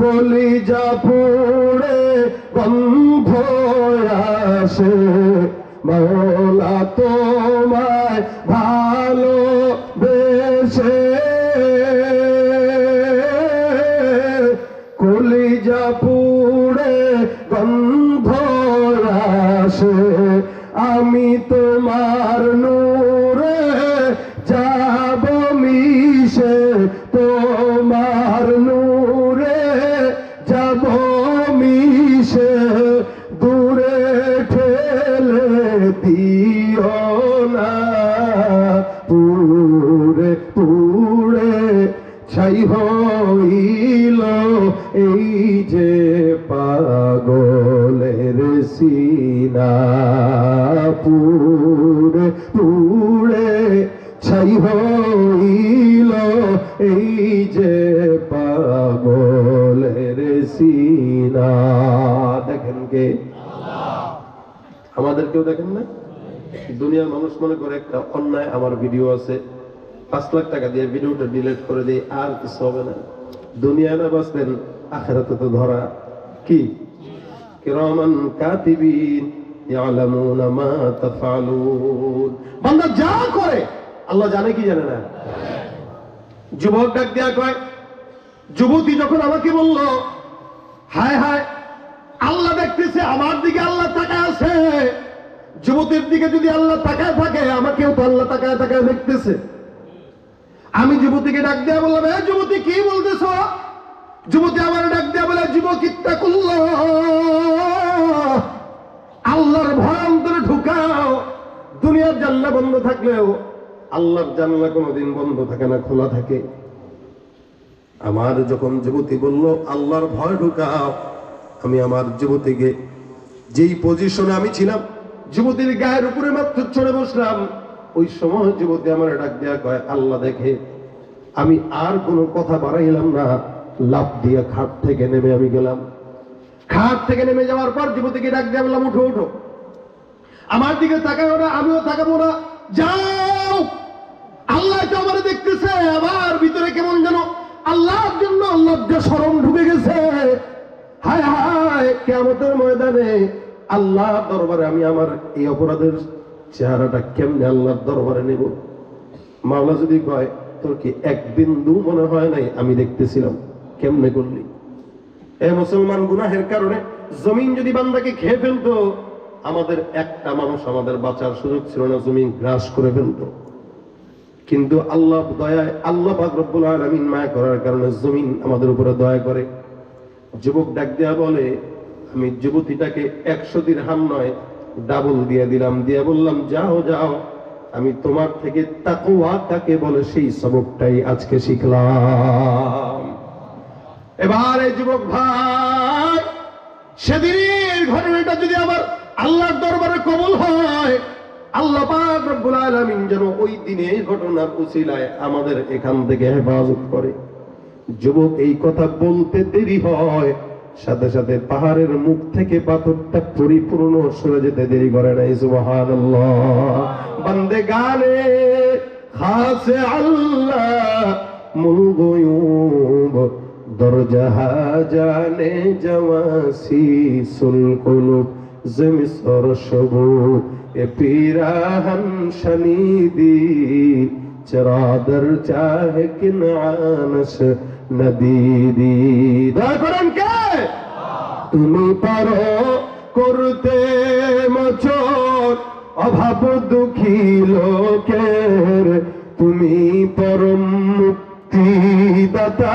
কলিজা পুড়ে গন্ধ আসে। মৌলা তোমায় ভালো বেশে কলিজা পুড়ে গন্ধ আসে। আমি তোমার নূরে সিনা পুরে ছাই হইল এই যে পাগলের সিনা। দেখেন কে? আমাদের কেউ দেখেন না? দুনিয়ার মানুষ মনে করে একটা অন্যায় আমার ভিডিও আছে। পাঁচ লাখ টাকা দিয়ে ভিডিওটা ডিলিট করে দিই, আর কিছু হবে না। দুনিয়ায় না বাঁচতেন আখেরাতে তো ধরা। কি? হায় হায়, আল্লাহ দেখতেছে, আমার দিকে আল্লাহ তাকায় আছে। যুবতীর দিকে যদি আল্লাহ তাকায় থাকে, আমাকেও আল্লাহ তাকায় তাকায় দেখতেছে। আমি যুবতীকে ডাক দেয়া বললাম হ্যাঁ যুবতী, কি বলতেছ? যুবতী আমার ডাক দেয়া বলে, যুবক ইত্তা আল্লাহর ভয় ঢুকাও। দুনিয়ার জানলা বন্ধ থাকলেও আল্লাহর জানলা কোনোদিন বন্ধ থাকে না, খোলা থাকে। আমার যখন যুবতী বলল, আল্লাহর ভয় ঢুকাও, আমি আমার যুবতীকে যেই পজিশনে আমি ছিলাম, যুবতীর গায়ের উপরে মাত্র চড়ে বসলাম, ওই সময় যুবতী আমার ডাক দেয়া কয়, আল্লাহ দেখে, আমি আর কোনো কথা বাড়াইলাম না। লাভ দিয়ে খাট থেকে নেমে আমি গেলাম। খাট থেকে নেমে যাওয়ার পর যুবতীকে ডাক দিয়ে বললাম, উঠো উঠো। আমার দিকে তাকাও না, আমিও তাকাবো না। যাও। আল্লাহ তো আমার দেখতেছে, আমার ভিতরে কেমন যেন আল্লাহর জন্য যে স্মরণ ঢুকে গেছে। হায় হায় কেমতের ময়দানে আল্লাহ দরবারে আমি আমার এই অপরাধের চেহারাটা কেমনে আল্লাহর দরবারে নেব? মাওলা যদি কয়, তোর কি এক বিন্দু মনে হয় নাই? আমি দেখতেছিলাম। কেমনে করলি? এ মুসলমান গুনাহের কারণে জমিন যদি বান্দাকে খেয়ে ফেলতো, আমাদের একটা মানুষ আমাদের বাঁচার সুযোগ ছিল না, জমিন গ্রাস করে ফেলতো। কিন্তু আল্লাহ দয়ায়, আল্লাহ পাক রব্বুল আলামিন মায়া করার কারণে জমিন আমাদের উপরে দয়া করে। যুবক ডাক দেয়া বলে, আমি যুবতীটাকে একশো দিরহাম নয় ডাবল দিয়ে দিলাম। দিয়ে বললাম, যাও যাও, আমি তোমার থেকে তাকুয়া কাকে বলে সেই সবকটাই আজকে শিখলাম। এবার এই যুবক ভাই সেদিনের ঘটনাটা যদি আবার আল্লাহর দরবারে কবল হয়, আল্লাহ পাক যেন ওই দিনের ঘটনার উসিলায় আমাদের এখান থেকে হেফাজত করে। যুবক এই কথা বলতে দেরি হয়, সাথে সাথে পাহাড়ের মুখ থেকে পাথরটা পরিপূর্ণ সরে যেতে দেরি করে নাই, সুবহানাল্লাহ। বান্দে গানে, খাসে আল্লাহ মুল গয়ুব দরজাহা জানে জওয়াসি সুল কুলুব জমিসর সবু, এ পিরাহন শনিদি চরাদর চাহে কিনানস নদীদি দয়া করেন কে? তুমি পারো করতে মচর, অভাব দুঃখী লোকের, তুমি পরম মুক্তি মুক্তিদাতা।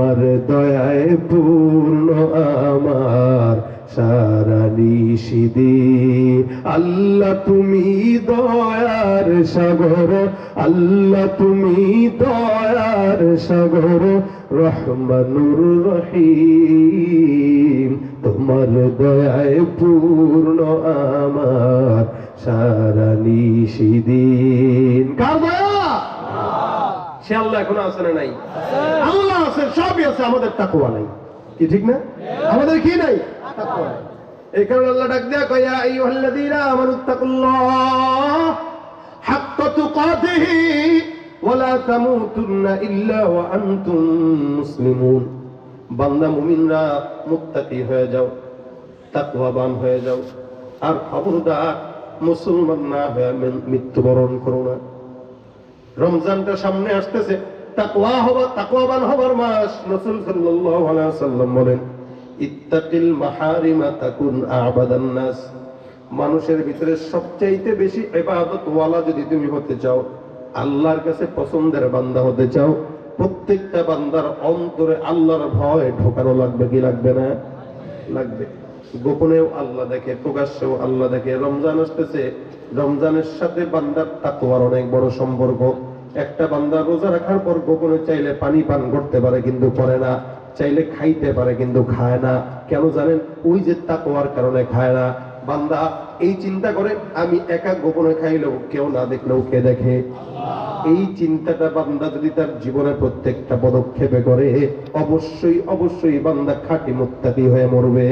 তোমার দয়ায় পূর্ণ আমার সারা নিশিদিন। আল্লাহ তুমি দয়ার সাগর, আল্লাহ তুমি দয়ার সাগর, রহমানুর রহিম। তোমার দয়ায় পূর্ণ আমার সারা নিশিদিন। কার দয়া? সে আল্লাহ এখনও আছে না নাই? আল্লাহ আছে সবই আছে আমাদের তাকুয়া নাই। কি ঠিক না? আমাদের কি নাই? তাকুয়া এই কারণে আল্লাহ ডাক দেয়া কয়া আইয়ুহাল্লাযীনা আমানুত্তাকুল্লাহ হাক্কা তুকাতিহি ওয়ালা তামুতুন্না ইল্লা ওয়া আনতুম মুসলিমুন। বান্দা মুমিনরা মুত্তাকি হয়ে যাও তাকওয়াবান হয়ে যাও। আর খবরদার মুসলমান না হয়ে মৃত্যুবরণ করো না। রমজানটা সামনে আসতেছে। তাকওয়া হবা তাকওয়াবান হবার মাস। রাসূল সাল্লাল্লাহু আলাইহি সাল্লাম বলেন, ইত্তাকিল মাহারিমা তাকুন আবাদান নাস। মানুষের ভিতরে সবচাইতে বেশি ইবাদত ওয়ালা যদি তুমি হতে চাও, আল্লাহর কাছে পছন্দের বান্দা হতে চাও, প্রত্যেকটা বান্দার অন্তরে আল্লাহর ভয় ঢোকানো লাগবে কি লাগবে না? লাগবে। গোপনেও আল্লাহ দেখে, প্রকাশ্যেও আল্লাহ দেখে। রমজান আসতেছে রমজানের সাথে বান্দার তাকওয়ার অনেক বড় সম্পর্ক। একটা বান্দা রোজা রাখার পর গোপনে চাইলে পানি পান করতে পারে কিন্তু করে না, চাইলে খাইতে পারে কিন্তু খায় না। কেন জানেন? ওই যে তাকওয়ার কারণে খায় না। বান্দা এই চিন্তা করে, আমি একা গোপনে খাইলেও কেউ না দেখলেও কে দেখে? এই চিন্তাটা বান্দা যদি তার জীবনে প্রত্যেকটা পদক্ষেপে করে, অবশ্যই অবশ্যই বান্দা খাঁটি মুক্তাকি হয়ে মরবে।